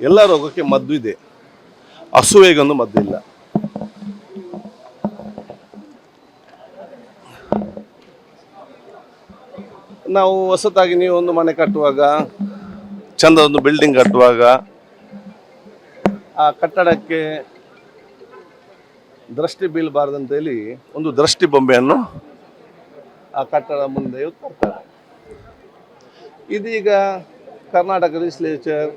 ಎಲ್ಲ ರೋಗಕ್ಕೆ ಮದ್ದು ಇದೆ. ಹಸುವೆಗೊಂದು ಮದ್ದು ಇಲ್ಲ. ನಾವು ಹೊಸತಾಗಿ ನೀವು ಒಂದು ಮನೆ ಕಟ್ಟುವಾಗ ಚಂದ ಒಂದು ಬಿಲ್ಡಿಂಗ್ ಕಟ್ಟುವಾಗ, ಆ ಕಟ್ಟಡಕ್ಕೆ ದೃಷ್ಟಿ ಬೀಳಬಾರ್ದಂತೇಳಿ ಒಂದು ದೃಷ್ಟಿ ಬೊಂಬೆಯನ್ನು ಆ ಕಟ್ಟಡ ಮುಂದೆ ತರ್ತಾರೆ. ಇದೀಗ ಕರ್ನಾಟಕ ಲೆಜಿಸ್ಲೇಚರ್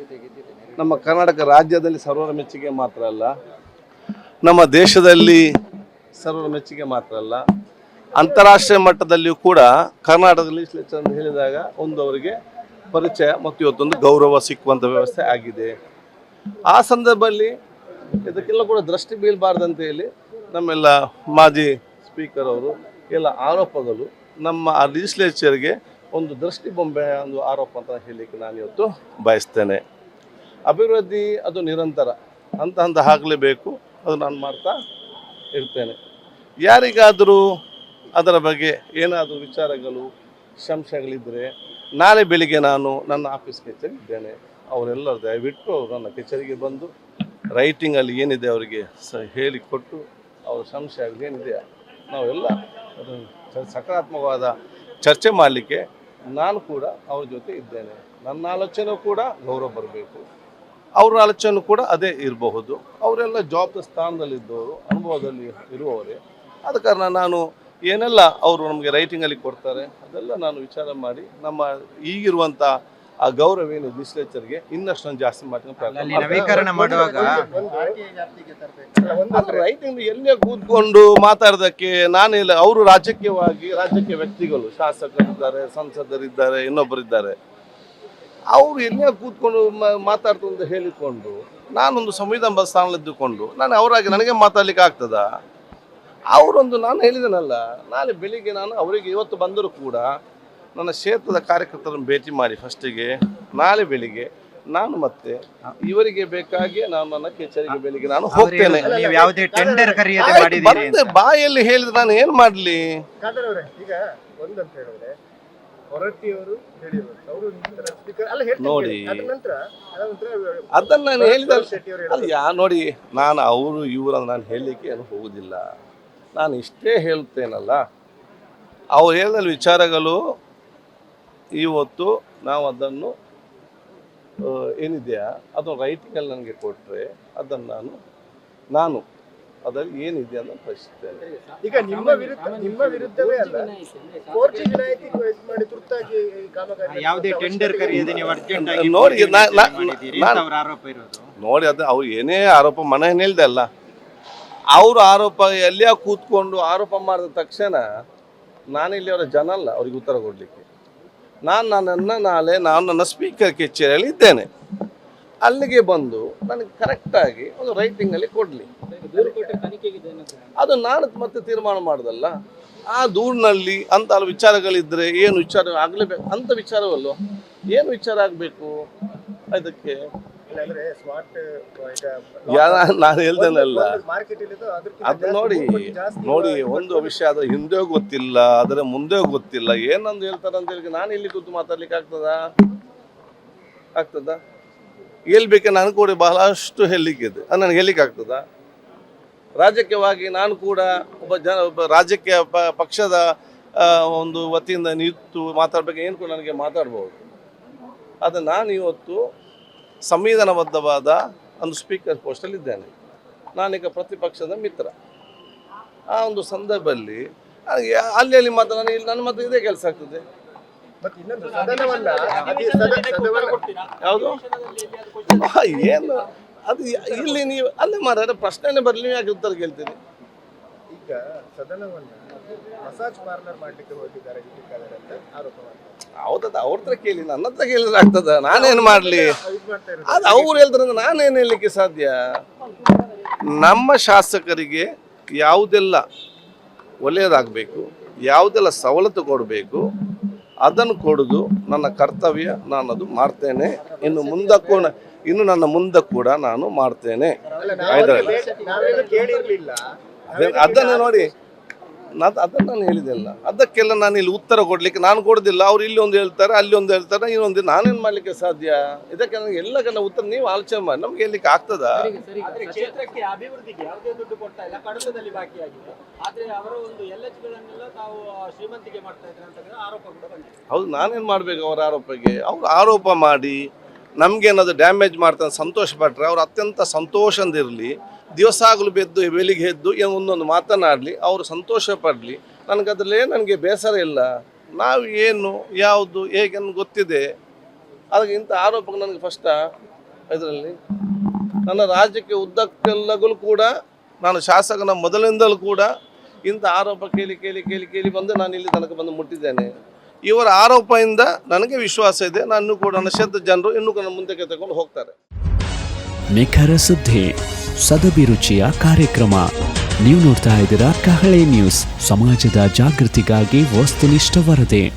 ನಮ್ಮ ಕರ್ನಾಟಕ ರಾಜ್ಯದಲ್ಲಿ ಸರ್ವರ ಮೆಚ್ಚುಗೆ ಮಾತ್ರ ಅಲ್ಲ, ನಮ್ಮ ದೇಶದಲ್ಲಿ ಸರ್ವರ ಮೆಚ್ಚುಗೆ ಮಾತ್ರ ಅಲ್ಲ, ಅಂತಾರಾಷ್ಟ್ರೀಯ ಮಟ್ಟದಲ್ಲಿಯೂ ಕೂಡ ಕರ್ನಾಟಕದ ಲೆಜಿಸ್ಲೇಚರ್ ಅಂತ ಹೇಳಿದಾಗ ಒಂದು ಅವರಿಗೆ ಪರಿಚಯ ಮತ್ತು ಇವತ್ತೊಂದು ಗೌರವ ಸಿಕ್ಕುವಂಥ ವ್ಯವಸ್ಥೆ ಆಗಿದೆ. ಆ ಸಂದರ್ಭದಲ್ಲಿ ಇದಕ್ಕೆಲ್ಲ ಕೂಡ ದೃಷ್ಟಿ ಬೀಳಬಾರ್ದಂತ ಹೇಳಿ ನಮ್ಮೆಲ್ಲ ಮಾಜಿ ಸ್ಪೀಕರ್ ಅವರು ಎಲ್ಲ ಆರೋಪಗಳು ನಮ್ಮ ಆ ಲೆಜಿಸ್ಲೇಚರ್ಗೆ ಒಂದು ದೃಷ್ಟಿ ಬೊಂಬೆ ಒಂದು ಆರೋಪ ಅಂತ ಹೇಳಲಿಕ್ಕೆ ನಾನು ಇವತ್ತು ಬಯಸ್ತೇನೆ. ಅಭಿವೃದ್ಧಿ ಅದು ನಿರಂತರ. ಹಂತ ಹಂತ ಆಗಲೇಬೇಕು. ಅದು ನಾನು ಮಾಡ್ತಾ ಇರ್ತೇನೆ. ಯಾರಿಗಾದರೂ ಅದರ ಬಗ್ಗೆ ಏನಾದರೂ ವಿಚಾರಗಳು ಸಂಶಯಗಳಿದ್ದರೆ ನಾಳೆ ಬೆಳಿಗ್ಗೆ ನಾನು ನನ್ನ ಆಫೀಸ್ ಕಚೇರಿ ಇದ್ದೇನೆ ಅವರೆಲ್ಲರೂ ದಯವಿಟ್ಟು ನನ್ನ ಕಚೇರಿಗೆ ಬಂದು ರೈಟಿಂಗಲ್ಲಿ ಏನಿದೆ ಅವರಿಗೆ ಸ ಹೇಳಿಕೊಟ್ಟು ಅವರ ಸಂಶಯಗಳು ಏನಿದೆ ನಾವೆಲ್ಲ ಸಕಾರಾತ್ಮಕವಾದ ಚರ್ಚೆ ಮಾಡಲಿಕ್ಕೆ ನಾನು ಕೂಡ ಅವ್ರ ಜೊತೆ ಇದ್ದೇನೆ. ನನ್ನ ಆಲೋಚನೆ ಕೂಡ ಗೌರವ ಬರಬೇಕು. ಅವ್ರ ಆಲೋಚನೆ ಕೂಡ ಅದೇ ಇರಬಹುದು. ಅವರೆಲ್ಲ ಜಾಬ್ ಸ್ಥಾನದಲ್ಲಿದ್ದವರು ಅನುಭವದಲ್ಲಿ ಇರುವವರೇ. ಆದ ಕಾರಣ ನಾನು ಏನೆಲ್ಲ ಅವರು ನಮಗೆ ರೈಟಿಂಗಲ್ಲಿ ಕೊಡ್ತಾರೆ ಅದೆಲ್ಲ ನಾನು ವಿಚಾರ ಮಾಡಿ ನಮ್ಮ ಈಗಿರುವಂಥ ಆ ಗೌರವ ಏನು ಲೆಜಿಸ್ಲೇಚರ್ಗೆ ಇನ್ನಷ್ಟು ನಾನು ಜಾಸ್ತಿ ಮಾಡ್ತೀನಿ. ರೈಟಿಂಗ್ ಎಲ್ಲೇ ಕೂತ್ಕೊಂಡು ಮಾತಾಡೋದಕ್ಕೆ ನಾನಿಲ್ಲ ಅವರು ರಾಜಕೀಯವಾಗಿ ರಾಜಕೀಯ ವ್ಯಕ್ತಿಗಳು ಶಾಸಕರಿದ್ದಾರೆ ಸಂಸದರಿದ್ದಾರೆ ಇನ್ನೊಬ್ಬರಿದ್ದಾರೆ. ಅವರು ಎಲ್ಲೇ ಕೂತ್ಕೊಂಡು ಮಾತಾಡ್ತು ಅಂತ ಹೇಳಿಕೊಂಡು ನಾನೊಂದು ಸಂವಿಧಾನ ಸ್ಥಾನದಲ್ಲಿದ್ದುಕೊಂಡು ನಾನು ಅವರಾಗಿ ನನಗೆ ಮಾತಾಡ್ಲಿಕ್ಕೆ ಆಗ್ತದ? ಅವರೊಂದು ನಾನು ಹೇಳಿದನಲ್ಲ ನಾಳೆ ಬೆಳಿಗ್ಗೆ ನಾನು ಅವರಿಗೆ ಇವತ್ತು ಬಂದರೂ ಕೂಡ ನನ್ನ ಕ್ಷೇತ್ರದ ಕಾರ್ಯಕರ್ತರನ್ನು ಭೇಟಿ ಮಾಡಿ ಫಸ್ಟಿಗೆ ನಾಳೆ ಬೆಳಿಗ್ಗೆ ನಾನು ಮತ್ತೆ ಇವರಿಗೆ ಬೇಕಾಗಿ ನಾನು ನನ್ನ ಕಚೇರಿಗೆ ಬೆಳಿಗ್ಗೆ ನಾನು ಹೋಗ್ತೇನೆ. ನೀವು ಯಾವುದೇ ಟೆಂಡರ್ ಬಾಯಲ್ಲಿ ಹೇಳಿದ್ರೆ ನಾನು ಏನ್ ಮಾಡ್ಲಿ? ಈಗ ಒಂದಂತ ಹೇಳಿದ್ರೆ ಹೊರಟ್ಟಿಯವರು ನೋಡಿ. ಅದನ್ನ ನಾನು ಹೇಳಿದ. ಅದು ಯಾ ನೋಡಿ ನಾನು ಅವರು ಇವರು ನಾನು ಹೇಳಲಿಕ್ಕೆ ಏನು ಹೋಗುದಿಲ್ಲ. ನಾನು ಇಷ್ಟೇ ಹೇಳ್ತೇನಲ್ಲ ಅವ್ರು ಹೇಳಿದ ವಿಚಾರಗಳು ಇವತ್ತು ನಾವು ಅದನ್ನು ಏನಿದೆಯಾ? ಅದು ರೈಟಿಂಗಲ್ಲಿ ನನಗೆ ಕೊಟ್ಟರೆ ಅದನ್ನು ನಾನು ನಾನು ಅದರಲ್ಲಿ ಏನಿದೆ ಅಂತ ಪ್ರಶ್ನಿಸ್ತೇನೆ ಈಗ ನಿಮ್ಮ ವಿರುದ್ಧ ನಿಮ್ಮ ವಿರುದ್ಧವೇ ಅಲ್ಲ. ಕೋರ್ಟ್ ವಿನಾಯಿತಿ ಮಾಡಿ ತುರ್ತಾಗಿ ಈ ಕಾಮಗಾರಿ ಯಾವುದೇ ಟೆಂಡರ್ ಕರೆಯದೆ ನೀವು ಅರ್ಜೆಂಟ್ ಆಗಿ ನೋಡಿ, ನಾನು- ಅವರ ಆರೋಪ ಇರೋದು? ನೋಡಿ ಅದು ಅವ್ರು ಏನೇ ಆರೋಪ ಮನೆ ಹೇಳಿದೆ ಅಲ್ಲ. ಅವರು ಆರೋಪ ಎಲ್ಲಿಯ ಕೂತ್ಕೊಂಡು ಆರೋಪ ಮಾಡಿದ ತಕ್ಷಣ ನಾನಿಲ್ಲಿ ಅವರ ಜನ ಅಲ್ಲ ಅವ್ರಿಗೆ ಉತ್ತರ ಕೊಡಲಿಕ್ಕೆ. ನಾನು ನನ್ನನ್ನು ನಾಳೆ ನಾನು ನನ್ನ ಸ್ಪೀಕರ್ ಕಚೇರಿಯಲ್ಲಿ ಇದ್ದೇನೆ ಅಲ್ಲಿಗೆ ಬಂದು ನನಗೆ ಕರೆಕ್ಟಾಗಿ ಒಂದು ರೈಟಿಂಗಲ್ಲಿ ಕೊಡಲಿ. ಅದು ನಾನು ಮತ್ತೆ ತೀರ್ಮಾನ ಮಾಡೋದಲ್ಲ. ಆ ದೂರಿನಲ್ಲಿ ಅಂತ ವಿಚಾರಗಳಿದ್ರೆ ಏನು ವಿಚಾರ ಆಗ್ಲೇಬೇಕು? ಅಂತ ವಿಚಾರವಲ್ಲ ಏನು ವಿಚಾರ ಆಗಬೇಕು? ಅದಕ್ಕೆ ನಾನು ಇಲ್ಲಿದ್ದು ಅದು ನೋಡಿ ನೋಡಿ ಒಂದು ವಿಷಯ ಅದರ ಹಿಂದೆ ಗೊತ್ತಿಲ್ಲ ಅದರ ಮುಂದೆ ಗೊತ್ತಿಲ್ಲ. ಏನಂದು ಹೇಳ್ತಾರೆ ಅಂತ ಹೇಳಿ ನಾನು ಇಲ್ಲಿ ಕೂತು ಮಾತಾಡ್ಲಿಕ್ಕೆ ಆಗ್ತದಾ? ಆಗ್ತದಾ? ಹೇಳ್ಬೇಕು ನಾನು ಕೂಡ ಬಹಳಷ್ಟು ಹೇಳಲಿಕ್ಕಿದೆ. ಅದು ನನಗೆ ಹೇಳಲಿಕ್ಕೆ ಆಗ್ತದಾ? ರಾಜಕೀಯವಾಗಿ ನಾನು ಕೂಡ ಒಬ್ಬ ಜನ ಒಬ್ಬ ರಾಜಕೀಯ ಪ- ಪಕ್ಷದ ಒಂದು ವತಿಯಿಂದ ನಿಂತು ಮಾತಾಡಬೇಕು ಏನು ಕೂಡ ನನಗೆ ಮಾತಾಡ್ಬೋದು. ಆದರೆ ನಾನು ಇವತ್ತು ಸಂವಿಧಾನಬದ್ಧವಾದ ಒಂದು ಸ್ಪೀಕರ್ ಪೋಸ್ಟಲ್ಲಿ ಇದ್ದೇನೆ. ನಾನೀಗ ಪ್ರತಿಪಕ್ಷದ ಮಿತ್ರ. ಆ ಒಂದು ಸಂದರ್ಭದಲ್ಲಿ ನನಗೆ ಅಲ್ಲಿ ಅಲ್ಲಿ ಮಾತ್ರ ನನಗೆ ಇಲ್ಲಿ ನನ್ನ ಮಾತ್ರ ಇದೇ ಕೆಲಸ ಆಗ್ತದೆ. ಯಾವುದು? ಏನು? ಅದು ಇಲ್ಲಿ ನೀವು ಅಲ್ಲೇ ಮಾರ ಪ್ರಶ್ನೆನೇ ಬರಲಿ ಯಾಕೆ ಉತ್ತರ ಕೇಳ್ತೀನಿ ಈಗ ಸದನವನ್ನ ಮಸಾಜ್ ಪಾರ್ಲರ್ ಮಾಡ್ಲಿಕ್ಕೆ ಹೋಗಿದ್ದಾರೆ ಆರೋಪ ಹೌದದ ಅವ್ರ ಹತ್ರ ಕೇಳಿ ನನ್ನ ಹತ್ರ ಕೇಳಿದ್ರೆ ಆಗ್ತದ? ನಾನೇನು ಮಾಡಲಿ? ಅದು ಅವ್ರು ಹೇಳಿದ್ರಂದ್ರೆ ನಾನೇನು ಹೇಳಲಿಕ್ಕೆ ಸಾಧ್ಯ? ನಮ್ಮ ಶಾಸಕರಿಗೆ ಯಾವುದೆಲ್ಲ ಒಳ್ಳೆಯದಾಗಬೇಕು ಯಾವುದೆಲ್ಲ ಸವಲತ್ತು ಕೊಡಬೇಕು ಅದನ್ನು ಕೊಡೋದು ನನ್ನ ಕರ್ತವ್ಯ ನಾನು ಅದು ಮಾಡ್ತೇನೆ. ಇನ್ನು ಮುಂದಕ್ಕೂ ಇನ್ನು ನನ್ನ ಮುಂದೆ ಕೂಡ ನಾನು ಮಾಡ್ತೇನೆ. ಅದೇ- ಅದನ್ನು ನೋಡಿ. ನಾನು ಅದನ್ನು ನಾನು ಹೇಳಿದೆಲ್ಲ ಅದಕ್ಕೆಲ್ಲ ನಾನು ಇಲ್ಲಿ ಉತ್ತರ ಕೊಡ್ಲಿಕ್ಕೆ ನಾನು ಕೊಡೋದಿಲ್ಲ. ಅವ್ರು ಇಲ್ಲಿ ಒಂದು ಹೇಳ್ತಾರೆ ಅಲ್ಲಿ ಒಂದು ಹೇಳ್ತಾರೆ ಇನ್ನೊಂದು ನಾನೇನು ಮಾಡ್ಲಿಕ್ಕೆ ಸಾಧ್ಯ? ಇದಕ್ಕೆ ನನಗೆ ಎಲ್ಲ ಕನ್ನ ಉತ್ತರ ನೀವು ಆಲೋಚನೆ ಮಾಡಿ. ನಮ್ಗೆ ಹೇಳಲಿಕ್ಕೆ ಆಗ್ತದ? ಕ್ಷೇತ್ರಕ್ಕೆ ಅಭಿವೃದ್ಧಿಗೆ ಯಾವುದೇ ದುಡ್ಡು ಕೊಡ್ತಾ ಇಲ್ಲ. ಕಡತದಲ್ಲಿ ಬಾಕಿ ಆದ್ರೆ ಅವರ ಒಂದು ಎಲ್ ಗಳನ್ನೆಲ್ಲ ತಾವು ಶ್ರೀಮಂತಿಗೆ ಮಾಡ್ತಾ ಇದ್ದಾರೆ ಅಂತ ಆರೋಪ ಕೂಡ ಬಂದಿದೆ. ಹೌದು ನಾನೇನು ಮಾಡಬೇಕು ಅವರ ಆರೋಪಕ್ಕೆ? ಅವ್ರು ಆರೋಪ ಮಾಡಿ ನಮಗೇನಾದ್ರು ಡ್ಯಾಮೇಜ್ ಮಾಡ್ತಾನೆ ಸಂತೋಷ ಪಟ್ಟರೆ ಅವ್ರು ಅತ್ಯಂತ ಸಂತೋಷದಿರಲಿ ದಿವಸ ಆಗಲು ಬೆದ್ದು, ಬೆಳಿಗ್ಗೆ ಎದ್ದು ಏನು ಒಂದೊಂದು ಮಾತನಾಡಲಿ ಅವರು ಸಂತೋಷ ಪಡಲಿ. ನನಗದ್ರಲ್ಲೇ ನನಗೆ ಬೇಸರ ಇಲ್ಲ. ನಾವು ಏನು, ಯಾವುದು, ಹೇಗೆ ಗೊತ್ತಿದೆ. ಅದಕ್ಕೆ ಇಂಥ ಆರೋಪ ನನಗೆ ಫಸ್ಟ ಇದರಲ್ಲಿ. ನನ್ನ ರಾಜ್ಯಕ್ಕೆ ಉದ್ದಕ್ಕೆಲ್ಲಗೂ ಕೂಡ, ನಾನು ಶಾಸಕನ ಮೊದಲಿಂದಲೂ ಕೂಡ ಇಂಥ ಆರೋಪ ಕೇಳಿ ಕೇಳಿ ಕೇಳಿ ಕೇಳಿ ಬಂದು ನಾನು ಇಲ್ಲಿ ತನಕ ಬಂದು ಮುಟ್ಟಿದ್ದೇನೆ. ಇವರ ಆರೋಪದಿಂದ ನನಗೆ ವಿಶ್ವಾಸ ಇದೆ. ನಾನು ಕೂಡ ನಶದ ಜನರು ಇನ್ನೂ ಕೂಡ ಮುಂದಕ್ಕೆ ತಗೊಂಡು ಹೋಗ್ತಾರೆ. ನಿಖರ ಸುದ್ದಿ ಸದಭಿರುಚಿಯ ಕಾರ್ಯಕ್ರಮ. ನೀವು ನೋಡ್ತಾ ಇದ್ದೀರಾ ಕಹಳೆ ನ್ಯೂಸ್. ಸಮಾಜದ ಜಾಗೃತಿಗಾಗಿ ವಸ್ತುನಿಷ್ಠ ವರದಿ.